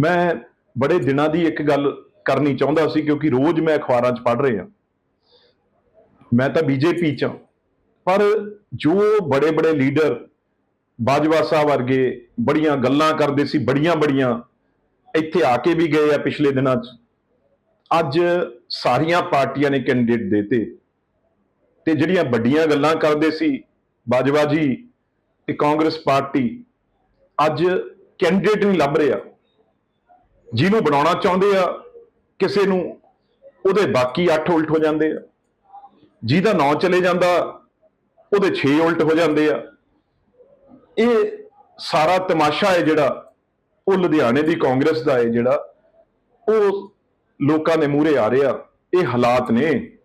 ਮੈਂ ਬੜੇ ਦਿਨਾਂ ਦੀ ਇੱਕ ਗੱਲ ਕਰਨੀ ਚਾਹੁੰਦਾ ਸੀ, ਕਿਉਂਕਿ ਰੋਜ਼ ਮੈਂ ਅਖਬਾਰਾਂ 'ਚ ਪੜ੍ਹ ਰਿਹਾ। ਮੈਂ ਤਾਂ ਬੀਜੇਪੀ 'ਚ ਹਾਂ। ਪਰ ਜੋ ਬੜੇ ਬੜੇ ਲੀਡਰ ਬਾਜਵਾ ਸਾਹਿਬ ਵਰਗੇ ਬੜੀਆਂ ਗੱਲਾਂ ਕਰਦੇ ਸੀ ਬੜੀਆਂ ਬੜੀਆਂ ਇੱਥੇ ਆ ਕੇ ਵੀ ਗਏ ਆ ਪਿਛਲੇ ਦਿਨਾਂ 'ਚ। ਅੱਜ ਸਾਰੀਆਂ ਪਾਰਟੀਆਂ ਨੇ ਕੈਂਡੀਡੇਟ ਦੇਤੇ ਤੇ ਜਿਹੜੀਆਂ ਵੱਡੀਆਂ ਗੱਲਾਂ ਕਰਦੇ ਸੀ, ਬਾਜਵਾ ਜੀ ਤੇ ਕਾਂਗਰਸ ਪਾਰਟੀ, ਅੱਜ ਕੈਂਡੀਡੇਟ ਨਹੀਂ ਲੱਭ ਰਿਹਾ। ਜਿਹਨੂੰ ਬਣਾਉਣਾ ਚਾਹੁੰਦੇ ਆ, ਕਿਸੇ ਨੂੰ, ਉਹਦੇ ਬਾਕੀ 8 ਉਲਟ ਹੋ ਜਾਂਦੇ ਆ। ਜਿਹਦਾ ਨਾਂ ਚਲੇ ਜਾਂਦਾ, ਉਹਦੇ 6 ਉਲਟ ਹੋ ਜਾਂਦੇ ਆ। ਇਹ ਸਾਰਾ ਤਮਾਸ਼ਾ ਹੈ ਜਿਹੜਾ, ਉਹ ਲੁਧਿਆਣੇ ਦੀ ਕਾਂਗਰਸ ਦਾ ਹੈ ਜਿਹੜਾ, ਉਹ ਲੋਕਾਂ ਦੇ ਮੂਹਰੇ ਆ ਰਿਹਾ। ਇਹ ਹਾਲਾਤ ਨੇ।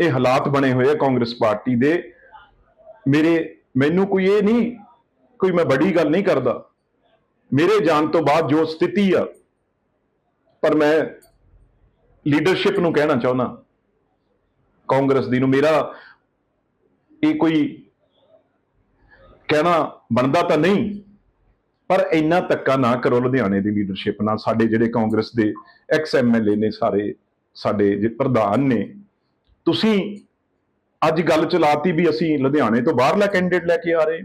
ਇਹ ਹਾਲਾਤ ਬਣੇ ਹੋਏ ਆ ਕਾਂਗਰਸ ਪਾਰਟੀ ਦੇ। ਮੇਰੇ, ਮੈਨੂੰ ਕੋਈ ਇਹ ਨਹੀਂ, ਕੋਈ ਮੈਂ ਬੜੀ ਗੱਲ ਨਹੀਂ ਕਰਦਾ। ਮੇਰੇ ਜਾਣ ਤੋਂ ਬਾਅਦ ਜੋ ਸਥਿਤੀ ਆ ਪਰ ਮੈਂ ਲੀਡਰਸ਼ਿਪ ਨੂੰ ਕਹਿਣਾ ਚਾਹੁੰਦਾ। ਕਾਂਗਰਸ ਦੀ ਨੂੰ ਮੇਰਾ ਇਹ ਕੋਈ ਕਹਿਣਾ ਬਣਦਾ ਤਾਂ ਨਹੀਂ, ਪਰ ਇੰਨਾ ਧੱਕਾ ਨਾ ਕਰੋ ਲੁਧਿਆਣੇ ਦੀ ਲੀਡਰਸ਼ਿਪ ਨਾਲ। ਸਾਡੇ ਜਿਹੜੇ ਕਾਂਗਰਸ ਦੇ ਐਕਸ ਐਮਐਲਏ ਨੇ ਸਾਰੇ, ਸਾਡੇ ਜੇ ਪ੍ਰਧਾਨ ਨੇ, ਤੁਸੀਂ ਅੱਜ ਗੱਲ ਚਲਾਤੀ ਵੀ ਅਸੀਂ ਲੁਧਿਆਣੇ ਤੋਂ ਬਾਹਰਲਾ ਕੈਂਡੀਡੇਟ ਲੈ ਕੇ ਆ ਰਹੇ।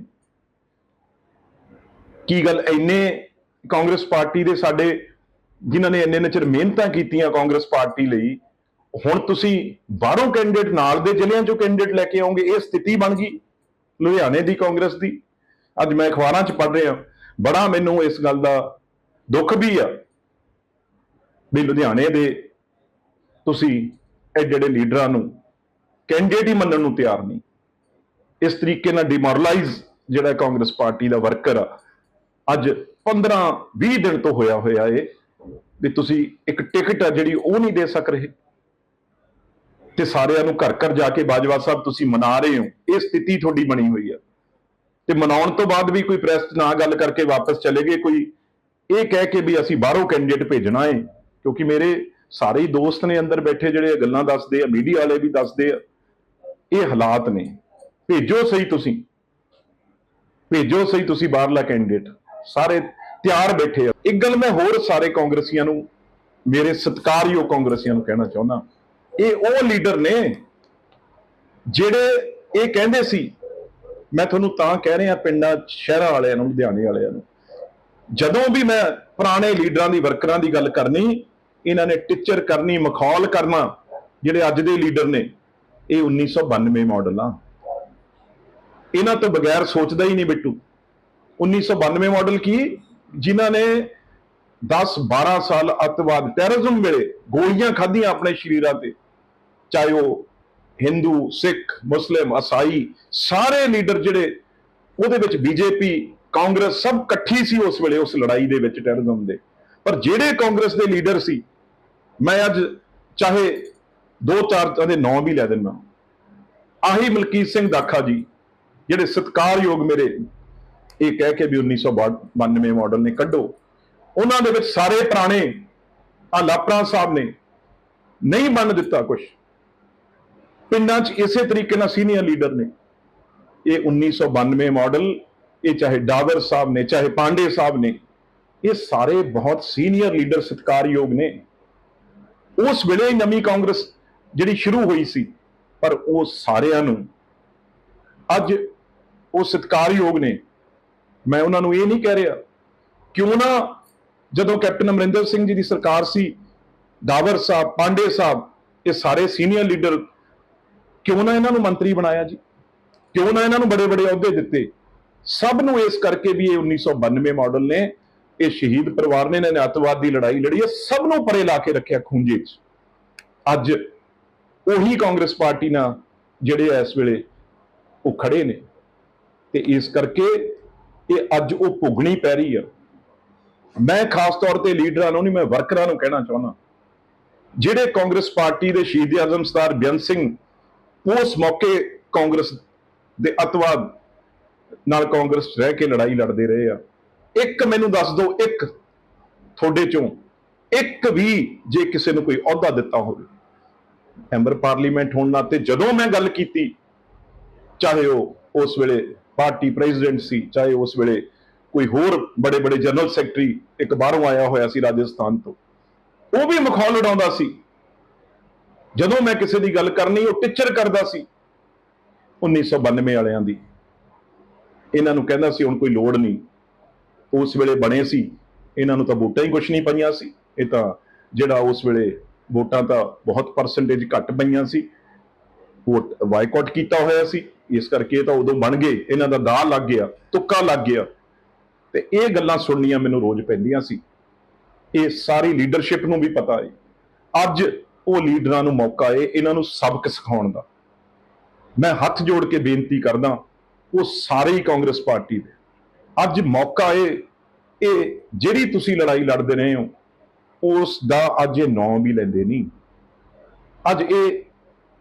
ਕੀ ਗੱਲ ਇੰਨੇ ਕਾਂਗਰਸ ਪਾਰਟੀ ਦੇ ਸਾਡੇ ਜਿਨ੍ਹਾਂ ਨੇ ਇੰਨੇ ਇੰਨੇ ਚਿਰ ਮਿਹਨਤਾਂ ਕੀਤੀਆਂ ਕਾਂਗਰਸ ਪਾਰਟੀ ਲਈ, ਹੁਣ ਤੁਸੀਂ ਬਾਹਰੋਂ ਕੈਂਡੀਡੇਟ ਨਾਲ ਦੇ ਜ਼ਿਲ੍ਹਿਆਂ ਚੋਂ ਕੈਂਡੀਡੇਟ ਲੈ ਕੇ ਆਉਂਗੇ, ਇਹ ਸਥਿਤੀ ਬਣ ਗਈ ਲੁਧਿਆਣੇ ਦੀ ਕਾਂਗਰਸ ਦੀ। ਅੱਜ ਮੈਂ ਅਖਬਾਰਾਂ 'ਚ ਪੜ੍ਹ ਰਿਹਾ, ਬੜਾ ਮੈਨੂੰ ਇਸ ਗੱਲ ਦਾ ਦੁੱਖ ਵੀ ਆ ਵੀ ਲੁਧਿਆਣੇ ਦੇ ਤੁਸੀਂ ਇਹ ਜਿਹੜੇ ਲੀਡਰਾਂ ਨੂੰ ਕੈਂਡੀਡੇਟ ਹੀ ਮੰਨਣ ਨੂੰ ਤਿਆਰ ਨਹੀਂ। ਇਸ ਤਰੀਕੇ ਨਾਲ ਡਿਮੋਰਲਾਈਜ਼ ਜਿਹੜਾ ਕਾਂਗਰਸ ਪਾਰਟੀ ਦਾ ਵਰਕਰ ਆ, ਅੱਜ 15 20 ਦਿਨ ਤੋਂ ਹੋਇਆ ਹੋਇਆ ਏ। ਵੀ ਤੁਸੀਂ ਇੱਕ ਟਿਕਟ ਆ ਜਿਹੜੀ ਉਹ ਨਹੀਂ ਦੇ ਸਕ ਰਹੇ। ਤੇ ਸਾਰਿਆਂ ਨੂੰ ਘਰ ਘਰ ਜਾ ਕੇ ਬਾਜਵਾ ਸਾਹਿਬ ਤੁਸੀਂ ਮਨਾ ਰਹੇ ਹੋ। ਇਹ ਸਥਿਤੀ ਤੁਹਾਡੀ ਬਣੀ ਹੋਈ ਆ। ਤੇ ਮਨਾਉਣ ਤੋਂ ਬਾਅਦ ਵੀ ਕੋਈ ਪ੍ਰੈਸ 'ਚ ਨਾ ਗੱਲ ਕਰਕੇ ਵਾਪਸ ਚਲੇ ਗਏ ਕੋਈ, ਇਹ ਕਹਿ ਕੇ ਵੀ ਅਸੀਂ ਬਾਹਰੋਂ ਕੈਂਡੀਡੇਟ ਭੇਜਣਾ ਏ, ਕਿਉਂਕਿ ਮੇਰੇ ਸਾਰੇ ਹੀ ਦੋਸਤ ਨੇ ਅੰਦਰ ਬੈਠੇ ਜਿਹੜੇ ਗੱਲਾਂ ਦੱਸਦੇ ਆ ਮੀਡੀਆ ਵਾਲੇ ਵੀ ਦੱਸਦੇ ਆ। ਇਹ ਹਾਲਾਤ ਨੇ। ਭੇਜੋ ਸਹੀ ਤੁਸੀਂ। ਭੇਜੋ ਸਹੀ ਤੁਸੀਂ ਬਾਹਰਲਾ ਕੈਂਡੀਡੇਟ ਸਾਰੇ ਤਿਆਰ ਬੈਠੇ ਆ। ਇੱਕ ਗੱਲ ਮੈਂ ਹੋਰ ਸਾਰੇ ਕਾਂਗਰਸੀਆਂ ਨੂੰ, ਮੇਰੇ ਸਤਿਕਾਰਯੋਗ ਕਾਂਗਰਸੀਆਂ ਨੂੰ ਕਹਿਣਾ ਚਾਹੁੰਦਾ। ਇਹ ਉਹ ਲੀਡਰ ਨੇ ਜਿਹੜੇ ਇਹ ਕਹਿੰਦੇ ਸੀ, ਮੈਂ ਤੁਹਾਨੂੰ ਤਾਂ ਕਹਿ ਰਿਹਾ ਪਿੰਡਾਂ, ਸ਼ਹਿਰਾਂ ਵਾਲਿਆਂ ਨੂੰ, ਲੁਧਿਆਣੇ ਵਾਲਿਆਂ ਨੂੰ, ਜਦੋਂ ਵੀ ਮੈਂ ਪੁਰਾਣੇ ਲੀਡਰਾਂ ਦੀ, ਵਰਕਰਾਂ ਦੀ ਗੱਲ ਕਰਨੀ, ਇਹਨਾਂ ਨੇ ਟੀਚਰ ਕਰਨੀ, ਮਖੌਲ ਕਰਨਾ, ਜਿਹੜੇ ਅੱਜ ਦੇ ਲੀਡਰ ਨੇ, ਇਹ 1992 ਮਾਡਲ। ਆ ਇਹਨਾਂ ਤੋਂ ਬਗੈਰ ਸੋਚਦਾ ਹੀ ਨਹੀਂ ਬਿੱਟੂ। 1992 ਮਾਡਲ ਕੀ? ਜਿਨ੍ਹਾਂ ਨੇ 10 12 ਸਾਲ ਅੱਤਵਾਦ ਟੈਰਰਿਜ਼ਮ ਵੇਲੇ ਗੋਲੀਆਂ ਖਾਧੀਆਂ ਆਪਣੇ ਸ਼ਰੀਰਾਂ ਤੇ। ਚਾਹੇ ਉਹ ਹਿੰਦੂ ਸਿੱਖ ਮੁਸਲਿਮ ਅਸਾਈ ਸਾਰੇ ਲੀਡਰ ਜਿਹੜੇ, ਉਹਦੇ ਵਿੱਚ ਬੀਜੇਪੀ ਕਾਂਗਰਸ ਸਭ ਇਕੱਠੀ ਸੀ ਉਸ ਵੇਲੇ ਉਸ ਲੜਾਈ ਦੇ ਵਿੱਚ ਟੈਰਰਿਜ਼ਮ ਦੇ। ਪਰ ਜਿਹੜੇ ਕਾਂਗਰਸ ਦੇ ਲੀਡਰ ਸੀ, ਮੈਂ ਅੱਜ ਚਾਹੇ ਦੋ ਚਾਰ ਦੇ ਨਾਂ ਵੀ ਲੈ ਦਿੰਦਾ। ਆਹੀ ਮਲਕੀਤ ਸਿੰਘ ਦਾਖਾ ਜੀ, ਜਿਹੜੇ ਸਤਿਕਾਰਯੋਗ ਮੇਰੇ ਇਹ ਕਹਿ ਕੇ ਵੀ 1992 ਮਾਡਲ ਨੇ ਕੱਢੋ। ਉਹਨਾਂ ਦੇ ਵਿੱਚ ਸਾਰੇ ਪੁਰਾਣੇ ਆ ਲਾਪਰਾ ਸਾਹਿਬ ਨੇ ਨਹੀਂ ਮੰਨ ਦਿੱਤਾ ਕੁਝ ਪਿੰਡਾਂ 'ਚ ਇਸੇ ਤਰੀਕੇ ਨਾਲ ਸੀਨੀਅਰ ਲੀਡਰ ਨੇ। ਇਹ 1992 ਮਾਡਲ ਇਹ ਚਾਹੇ ਡਾਵਰ ਸਾਹਿਬ ਨੇ, ਚਾਹੇ ਪਾਂਡੇ ਸਾਹਿਬ ਨੇ, ਇਹ ਸਾਰੇ ਬਹੁਤ ਸੀਨੀਅਰ ਲੀਡਰ ਸਤਿਕਾਰਯੋਗ ਨੇ। ਉਸ ਵੇਲੇ ਹੀ ਨਵੀਂ ਕਾਂਗਰਸ ਜਿਹੜੀ ਸ਼ੁਰੂ ਹੋਈ ਸੀ, ਪਰ ਉਹ ਸਾਰਿਆਂ ਨੂੰ ਅੱਜ ਉਹ ਸਤਿਕਾਰਯੋਗ ਨੇ। ਮੈਂ ਉਹਨਾਂ ਨੂੰ ਇਹ ਨਹੀਂ ਕਹਿ ਰਿਹਾ, ਕਿਉਂ ਨਾ ਜਦੋਂ ਕੈਪਟਨ ਅਮਰਿੰਦਰ ਸਿੰਘ ਜੀ ਦੀ ਸਰਕਾਰ ਸੀ ਦਾਵਰ ਸਾਹਿਬ, ਪਾਂਡੇ ਸਾਹਿਬ, ਇਹ ਸਾਰੇ ਸੀਨੀਅਰ ਲੀਡਰ, ਕਿਉਂ ਨਾ ਇਹਨਾਂ ਨੂੰ ਮੰਤਰੀ ਬਣਾਇਆ ਜੀ? ਕਿਉਂ ਨਾ ਇਹਨਾਂ ਨੂੰ ਬੜੇ ਬੜੇ ਅਹੁਦੇ ਦਿੱਤੇ? ਸਭ ਨੂੰ ਇਸ ਕਰਕੇ ਵੀ ਇਹ 1992 ਮਾਡਲ ਨੇ, ਇਹ ਸ਼ਹੀਦ ਪਰਿਵਾਰ ਨੇ, ਇਹਨਾਂ ਨੇ ਅੱਤਵਾਦ ਦੀ ਲੜਾਈ ਲੜੀ ਹੈ, ਸਭ ਨੂੰ ਪਰੇ ਲਾ ਕੇ ਰੱਖਿਆ ਖੂੰਜੇ 'ਚ। ਅੱਜ ਉਹੀ ਕਾਂਗਰਸ ਪਾਰਟੀ ਨਾਲ ਜਿਹੜੇ ਇਸ ਵੇਲੇ ਉਹ ਖੜੇ ਨੇ। ਤੇ ਇਸ ਕਰਕੇ ਇਹ ਅੱਜ ਉਹ ਭੁਗਣੀ ਪੈ ਰਹੀ ਆ। ਮੈਂ ਖਾਸ ਤੌਰ ਤੇ ਲੀਡਰਾਂ ਨੂੰ ਨਹੀਂ, ਮੈਂ ਵਰਕਰਾਂ ਨੂੰ ਕਹਿਣਾ ਚਾਹੁੰਦਾ। ਜਿਹੜੇ ਕਾਂਗਰਸ ਪਾਰਟੀ ਦੇ ਸ਼ਹੀਦ ਆਜ਼ਮ ਸਰਦਾਰ ਬੇਅੰਤ ਸਿੰਘ ਉਸ ਮੌਕੇ ਕਾਂਗਰਸ ਦੇ ਅਤਵਾਦ ਨਾਲ ਕਾਂਗਰਸ ਰਹਿ ਕੇ ਲੜਾਈ ਲੜਦੇ ਰਹੇ ਆ। ਇੱਕ ਮੈਨੂੰ ਦੱਸ ਦਿਓ, ਇੱਕ ਤੁਹਾਡੇ ਚੋਂ, ਇੱਕ ਵੀ ਜੇ ਕਿਸੇ ਨੂੰ ਕੋਈ ਅਹੁਦਾ ਦਿੱਤਾ ਹੋਵੇ। ਮੈਂਬਰ ਪਾਰਲੀਮੈਂਟ ਹੋਣ ਨਾਤੇ ਜਦੋਂ ਮੈਂ ਗੱਲ ਕੀਤੀ, ਚਾਹੇ ਉਹ ਉਸ ਵੇਲੇ ਪਾਰਟੀ ਪ੍ਰੈਜ਼ੀਡੈਂਟ ਸੀ, ਚਾਹੇ ਉਸ ਵੇਲੇ ਕੋਈ ਹੋਰ ਬੜੇ ਬੜੇ ਜਨਰਲ ਸੈਕਟਰੀ ਇੱਕ ਬਾਹਰੋਂ ਆਇਆ ਹੋਇਆ ਸੀ ਰਾਜਸਥਾਨ ਤੋਂ। ਉਹ ਵੀ ਮਖੌਲ ਉਡਾਉਂਦਾ ਸੀ। ਜਦੋਂ ਮੈਂ ਕਿਸੇ ਦੀ ਗੱਲ ਕਰਨੀ, ਉਹ ਟਿੱਚਰ ਕਰਦਾ ਸੀ। 1992 ਵਾਲਿਆਂ ਦੀ। ਇਹਨਾਂ ਨੂੰ ਕਹਿੰਦਾ ਸੀ, ਹੁਣ ਕੋਈ ਲੋੜ ਨਹੀਂ। ਉਸ ਵੇਲੇ ਬਣੇ ਸੀ। ਇਹਨਾਂ ਨੂੰ ਤਾਂ ਵੋਟਾਂ ਹੀ ਕੁਛ ਨਹੀਂ ਪਈਆਂ ਸੀ। ਇਹ ਤਾਂ ਜਿਹੜਾ ਉਸ ਵੇਲੇ ਵੋਟਾਂ ਤਾਂ ਬਹੁਤ ਪਰਸੈਂਟੇਜ ਘੱਟ ਪਈਆਂ ਸੀ। ਵੋਟ ਬਾਈਕਾਟ ਕੀਤਾ ਹੋਇਆ ਸੀ, ਇਸ ਕਰਕੇ ਤਾਂ ਉਦੋਂ ਬਣ ਗਏ, ਇਹਨਾਂ ਦਾ ਦਾਅ ਲੱਗ ਗਿਆ, ਤੁੱਕਾ ਲੱਗ ਗਿਆ। ਤੇ ਇਹ ਗੱਲਾਂ ਸੁਣਨੀਆਂ ਮੈਨੂੰ ਰੋਜ਼ ਪੈਂਦੀਆਂ ਸੀ। ਇਹ ਸਾਰੀ ਲੀਡਰਸ਼ਿਪ ਨੂੰ ਵੀ ਪਤਾ ਹੈ ਅੱਜ ਉਹ ਲੀਡਰਾਂ ਨੂੰ ਮੌਕਾ ਹੈ ਇਹਨਾਂ ਨੂੰ ਸਬਕ ਸਿਖਾਉਣ ਦਾ। ਮੈਂ ਹੱਥ ਜੋੜ ਕੇ ਬੇਨਤੀ ਕਰਦਾ, ਉਹ ਸਾਰੇ ਹੀ ਕਾਂਗਰਸ ਪਾਰਟੀ ਦੇ। ਅੱਜ ਮੌਕਾ ਹੈ ਇਹ ਜਿਹੜੀ ਤੁਸੀਂ ਲੜਾਈ ਲੜਦੇ ਰਹੇ ਹੋ, ਉਸ ਦਾ ਅੱਜ ਇਹ ਨਾਂ ਵੀ ਲੈਂਦੇ ਨਹੀਂ। ਅੱਜ ਇਹ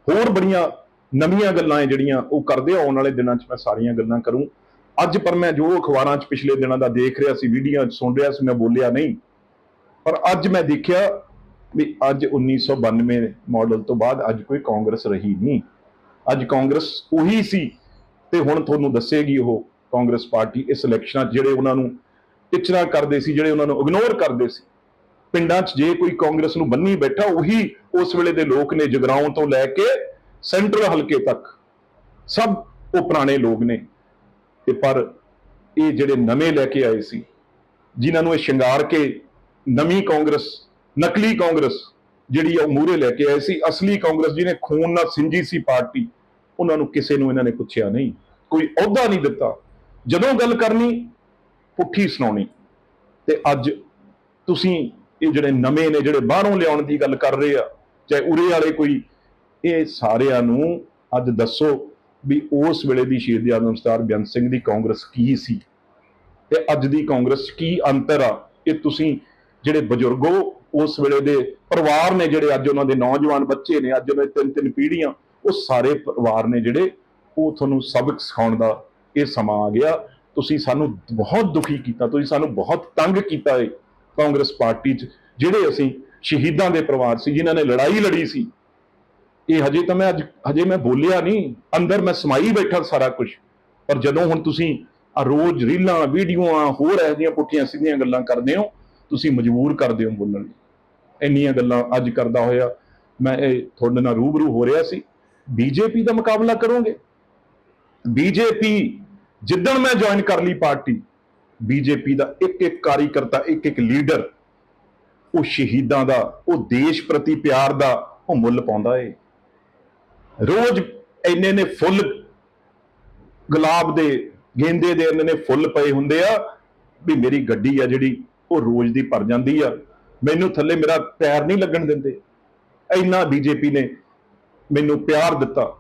ਹੋਰ ਬੜੀਆਂ ਨਵੀਆਂ ਗੱਲਾਂ ਹੈ ਜਿਹੜੀਆਂ ਉਹ ਕਰਦੇ ਆਉਣ ਵਾਲੇ ਦਿਨਾਂ 'ਚ ਮੈਂ ਸਾਰੀਆਂ ਗੱਲਾਂ ਕਰੂੰ। ਅੱਜ ਪਰ ਮੈਂ ਜੋ ਅਖਬਾਰਾਂ 'ਚ ਪਿਛਲੇ ਦਿਨਾਂ ਦਾ ਦੇਖ ਰਿਹਾ ਸੀ ਵੀਡੀਓ 'ਚ ਸੁਣ ਰਿਹਾ ਸੀ, ਮੈਂ ਬੋਲਿਆ ਨਹੀਂ। ਪਰ ਅੱਜ ਮੈਂ ਦੇਖਿਆ ਵੀ ਅੱਜ 1992 ਮਾਡਲ ਤੋਂ ਬਾਅਦ ਅੱਜ ਕੋਈ ਕਾਂਗਰਸ ਰਹੀ ਨਹੀਂ। ਅੱਜ ਕਾਂਗਰਸ ਉਹੀ ਸੀ ਤੇ ਹੁਣ ਤੁਹਾਨੂੰ ਦੱਸੇਗੀ ਉਹ ਕਾਂਗਰਸ ਪਾਰਟੀ ਇਸ ਇਲੈਕਸ਼ਨਾਂ 'ਚ ਜਿਹੜੇ ਉਹਨਾਂ ਨੂੰ ਟਿਚਰਾ ਕਰਦੇ ਸੀ, ਜਿਹੜੇ ਉਹਨਾਂ ਨੂੰ ਇਗਨੋਰ ਕਰਦੇ ਸੀ। ਪਿੰਡਾਂ 'ਚ ਜੇ ਕੋਈ ਕਾਂਗਰਸ ਨੂੰ ਬੰਨੀ ਬੈਠਾ, ਉਹੀ ਉਸ ਵੇਲੇ ਦੇ ਲੋਕ ਨੇ ਜਗਰਾਉਂ ਤੋਂ ਲੈ ਕੇ ਸੈਂਟਰਲ ਹਲਕੇ ਤੱਕ। ਸਭ ਉਹ ਪੁਰਾਣੇ ਲੋਕ ਨੇ। ਤੇ ਪਰ ਇਹ ਜਿਹੜੇ ਨਵੇਂ ਲੈ ਕੇ ਆਏ ਸੀ, ਜਿਨ੍ਹਾਂ ਨੂੰ ਇਹ ਸ਼ਿੰਗਾਰ ਕੇ ਨਵੀਂ ਕਾਂਗਰਸ, ਨਕਲੀ ਕਾਂਗਰਸ ਜਿਹੜੀ ਆ ਉਹ ਮੂਹਰੇ ਲੈ ਕੇ ਆਏ ਸੀ, ਅਸਲੀ ਕਾਂਗਰਸ ਜਿਹਨੇ ਖੂਨ ਨਾਲ ਸਿੰਜੀ ਸੀ ਪਾਰਟੀ, ਉਹਨਾਂ ਨੂੰ ਕਿਸੇ ਨੂੰ ਇਹਨਾਂ ਨੇ ਪੁੱਛਿਆ ਨਹੀਂ। ਕੋਈ ਅਹੁਦਾ ਨਹੀਂ ਦਿੱਤਾ। ਜਦੋਂ ਗੱਲ ਕਰਨੀ, ਪੁੱਠੀ ਸੁਣਾਉਣੀ। ਤੇ ਅੱਜ ਤੁਸੀਂ ਇਹ ਜਿਹੜੇ ਨਵੇਂ ਨੇ, ਜਿਹੜੇ ਬਾਹਰੋਂ ਲਿਆਉਣ ਦੀ ਗੱਲ ਕਰ ਰਹੇ ਆ, ਚਾਹੇ ਉਰੇ ਵਾਲੇ ਕੋਈ, ਇਹ ਸਾਰਿਆਂ ਨੂੰ ਅੱਜ ਦੱਸੋ ਵੀ ਉਸ ਵੇਲੇ ਦੀ ਸ਼ਹੀਦ ਆਜ਼ਮ ਸਰਦਾਰ ਬੇਅੰਤ ਸਿੰਘ ਦੀ ਕਾਂਗਰਸ ਕੀ ਸੀ? ਤੇ ਅੱਜ ਦੀ ਕਾਂਗਰਸ 'ਚ ਕੀ ਅੰਤਰ ਆ? ਇਹ ਤੁਸੀਂ ਜਿਹੜੇ ਬਜ਼ੁਰਗੋ ਉਸ ਵੇਲੇ ਦੇ ਪਰਿਵਾਰ ਨੇ ਜਿਹੜੇ ਅੱਜ ਉਹਨਾਂ ਦੇ ਨੌਜਵਾਨ ਬੱਚੇ ਨੇ, ਅੱਜ ਉਹਨਾਂ ਦੇ ਤਿੰਨ ਤਿੰਨ ਪੀੜ੍ਹੀਆਂ, ਉਹ ਸਾਰੇ ਪਰਿਵਾਰ ਨੇ ਜਿਹੜੇ, ਉਹ ਤੁਹਾਨੂੰ ਸਬਕ ਸਿਖਾਉਣ ਦਾ ਇਹ ਸਮਾਂ ਆ ਗਿਆ। ਤੁਸੀਂ ਸਾਨੂੰ ਬਹੁਤ ਦੁਖੀ ਕੀਤਾ, ਤੁਸੀਂ ਸਾਨੂੰ ਬਹੁਤ ਤੰਗ ਕੀਤਾ ਏ। ਕਾਂਗਰਸ ਪਾਰਟੀ 'ਚ, ਜਿਹੜੇ ਅਸੀਂ ਸ਼ਹੀਦਾਂ ਦੇ ਪਰਿਵਾਰ ਸੀ, ਜਿਨ੍ਹਾਂ ਨੇ ਲੜਾਈ ਲੜੀ ਸੀ, ਇਹ ਹਜੇ ਤਾਂ ਮੈਂ ਅੱਜ, ਹਜੇ ਮੈਂ ਬੋਲਿਆ ਨਹੀਂ, ਅੰਦਰ ਮੈਂ ਸਮਾਈ ਬੈਠਾ ਸਾਰਾ ਕੁਝ ਪਰ ਜਦੋਂ ਹੁਣ ਤੁਸੀਂ ਆ ਰੋਜ਼ ਰੀਲਾਂ, ਵੀਡੀਓਆਂ, ਹੋਰ ਇਹੋ ਜਿਹੀਆਂ ਪੁੱਠੀਆਂ ਸਿੱਧੀਆਂ ਗੱਲਾਂ ਕਰਦੇ ਹੋ, ਤੁਸੀਂ ਮਜਬੂਰ ਕਰਦੇ ਹੋ ਬੋਲਣ ਲਈ। ਇੰਨੀਆਂ ਗੱਲਾਂ ਅੱਜ ਕਰਦਾ ਹੋਇਆ ਮੈਂ ਇਹ ਤੁਹਾਡੇ ਨਾਲ ਰੂਬਰੂ ਹੋ ਰਿਹਾ ਸੀ। ਬੀਜੇਪੀ ਦਾ ਮੁਕਾਬਲਾ ਕਰੋਗੇ? ਬੀਜੇਪੀ ਜਿੱਦਣ ਮੈਂ ਜੁਆਇਨ ਕਰ ਲਈ ਪਾਰਟੀ ਬੀਜੇਪੀ ਦਾ ਇੱਕ ਇੱਕ ਕਾਰੀਕਰਤਾ ਇੱਕ ਇੱਕ ਲੀਡਰ, ਉਹ ਸ਼ਹੀਦਾਂ ਦਾ, ਉਹ ਦੇਸ਼ ਪ੍ਰਤੀ ਪਿਆਰ ਦਾ ਉਹ ਮੁੱਲ ਪਾਉਂਦਾ ਏ। ਰੋਜ਼ ਇੰਨੇ ਨੇ ਫੁੱਲ ਗੁਲਾਬ ਦੇ ਗੇਂਦੇ ਦੇ ਇੰਨੇ ਨੇ ਫੁੱਲ ਪਏ ਹੁੰਦੇ ਆ ਵੀ ਮੇਰੀ ਗੱਡੀ ਆ ਜਿਹੜੀ, ਉਹ ਰੋਜ਼ ਦੀ ਭਰ ਜਾਂਦੀ ਆ। ਮੈਨੂੰ ਥੱਲੇ ਮੇਰਾ ਪੈਰ ਨਹੀਂ ਲੱਗਣ ਦਿੰਦੇ। ਇੰਨਾ ਬੀਜੇਪੀ ਨੇ ਮੈਨੂੰ ਪਿਆਰ ਦਿੱਤਾ।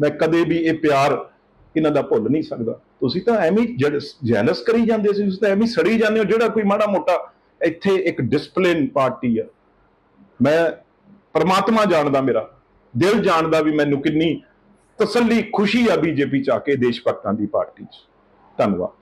ਮੈਂ ਕਦੇ ਵੀ ਇਹ ਪਿਆਰ ਇਹਨਾਂ ਦਾ ਭੁੱਲ ਨਹੀਂ ਸਕਦਾ। ਤੁਸੀਂ ਤਾਂ ਐਵੇਂ ਜੈਲਸ ਕਰੀ ਜਾਂਦੇ ਸੀ, ਤੁਸੀਂ ਤਾਂ ਐਵੇਂ ਸੜੀ ਜਾਂਦੇ ਹੋ, ਜਿਹੜਾ ਕੋਈ ਮਾੜਾ ਮੋਟਾ ਇੱਥੇ ਇੱਕ ਡਿਸਪਲਿਨ ਪਾਰਟੀ ਆ। ਮੈਂ ਪਰਮਾਤਮਾ ਜਾਣਦਾ ਮੇਰਾ, ਦਿਲ ਜਾਣਦਾ ਵੀ ਮੈਨੂੰ ਕਿੰਨੀ ਤਸੱਲੀ, ਖੁਸ਼ੀ ਆ ਬੀਜੇਪੀ ਚ ਆ ਕੇ ਦੇਸ਼ ਭਗਤਾਂ ਦੀ ਪਾਰਟੀ ਚ। ਧੰਨਵਾਦ।